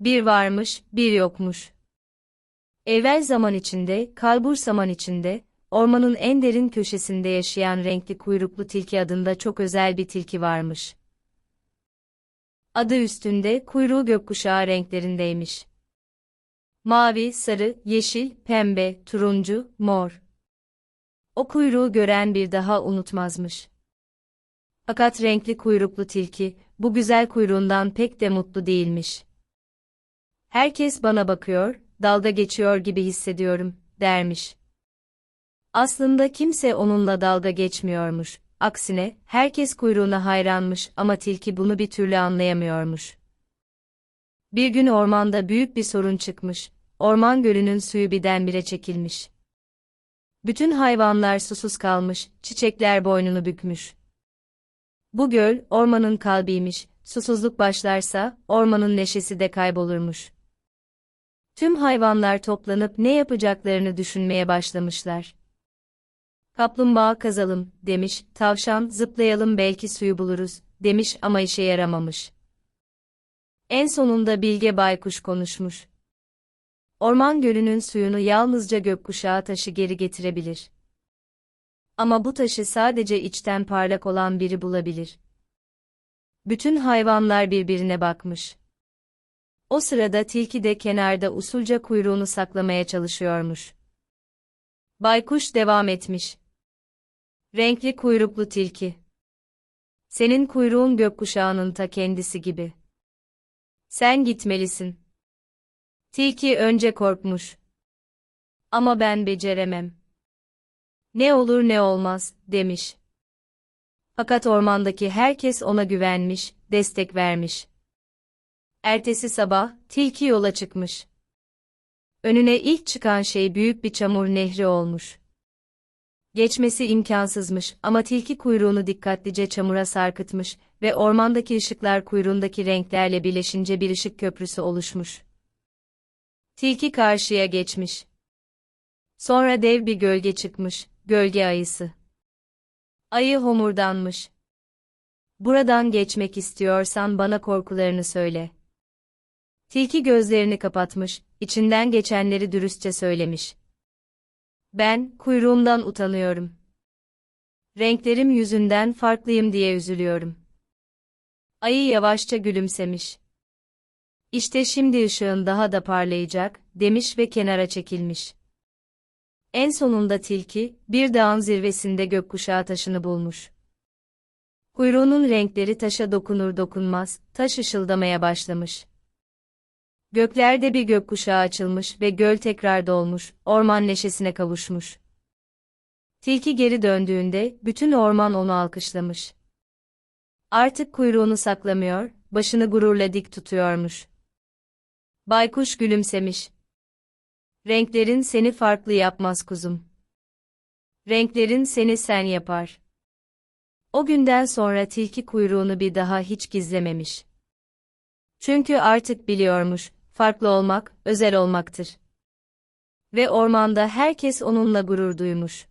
Bir varmış, bir yokmuş. Evvel zaman içinde, kalbur zaman içinde, ormanın en derin köşesinde yaşayan renkli kuyruklu tilki adında çok özel bir tilki varmış. Adı üstünde kuyruğu gökkuşağı renklerindeymiş. Mavi, sarı, yeşil, pembe, turuncu, mor. O kuyruğu gören bir daha unutmazmış. Fakat renkli kuyruklu tilki, bu güzel kuyruğundan pek de mutlu değilmiş. Herkes bana bakıyor, dalga geçiyor gibi hissediyorum, dermiş. Aslında kimse onunla dalga geçmiyormuş. Aksine, herkes kuyruğuna hayranmış ama tilki bunu bir türlü anlayamıyormuş. Bir gün ormanda büyük bir sorun çıkmış. Orman gölünün suyu birdenbire çekilmiş. Bütün hayvanlar susuz kalmış, çiçekler boynunu bükmüş. Bu göl, ormanın kalbiymiş, susuzluk başlarsa, ormanın neşesi de kaybolurmuş. Tüm hayvanlar toplanıp ne yapacaklarını düşünmeye başlamışlar. Kaplumbağa kazalım, demiş, tavşan, zıplayalım belki suyu buluruz, demiş ama işe yaramamış. En sonunda Bilge Baykuş konuşmuş. Orman gölünün suyunu yalnızca gökkuşağı taşı geri getirebilir. Ama bu taşı sadece içten parlak olan biri bulabilir. Bütün hayvanlar birbirine bakmış. O sırada tilki de kenarda usulca kuyruğunu saklamaya çalışıyormuş. Baykuş devam etmiş. Renkli kuyruklu tilki. Senin kuyruğun gökkuşağının ta kendisi gibi. Sen gitmelisin. Tilki önce korkmuş. Ama ben beceremem. Ne olur ne olmaz, demiş. Fakat ormandaki herkes ona güvenmiş, destek vermiş. Ertesi sabah, tilki yola çıkmış. Önüne ilk çıkan şey büyük bir çamur nehri olmuş. Geçmesi imkansızmış ama tilki kuyruğunu dikkatlice çamura sarkıtmış ve ormandaki ışıklar kuyruğundaki renklerle birleşince bir ışık köprüsü oluşmuş. Tilki karşıya geçmiş. Sonra dev bir gölge çıkmış, gölge ayısı. Ayı homurdanmış. Buradan geçmek istiyorsan bana korkularını söyle. Tilki gözlerini kapatmış, içinden geçenleri dürüstçe söylemiş. Ben, kuyruğumdan utanıyorum. Renklerim yüzünden farklıyım diye üzülüyorum. Ayı yavaşça gülümsemiş. İşte şimdi ışığın daha da parlayacak, demiş ve kenara çekilmiş. En sonunda tilki, bir dağın zirvesinde gökkuşağı taşını bulmuş. Kuyruğunun renkleri taşa dokunur dokunmaz, taş ışıldamaya başlamış. Göklerde bir gökkuşağı açılmış ve göl tekrar dolmuş, orman neşesine kavuşmuş. Tilki geri döndüğünde, bütün orman onu alkışlamış. Artık kuyruğunu saklamıyor, başını gururla dik tutuyormuş. Baykuş gülümsemiş. Renklerin seni farklı yapmaz kuzum. Renklerin seni sen yapar. O günden sonra tilki kuyruğunu bir daha hiç gizlememiş. Çünkü artık biliyormuş, farklı olmak, özel olmaktır. Ve ormanda herkes onunla gurur duymuş.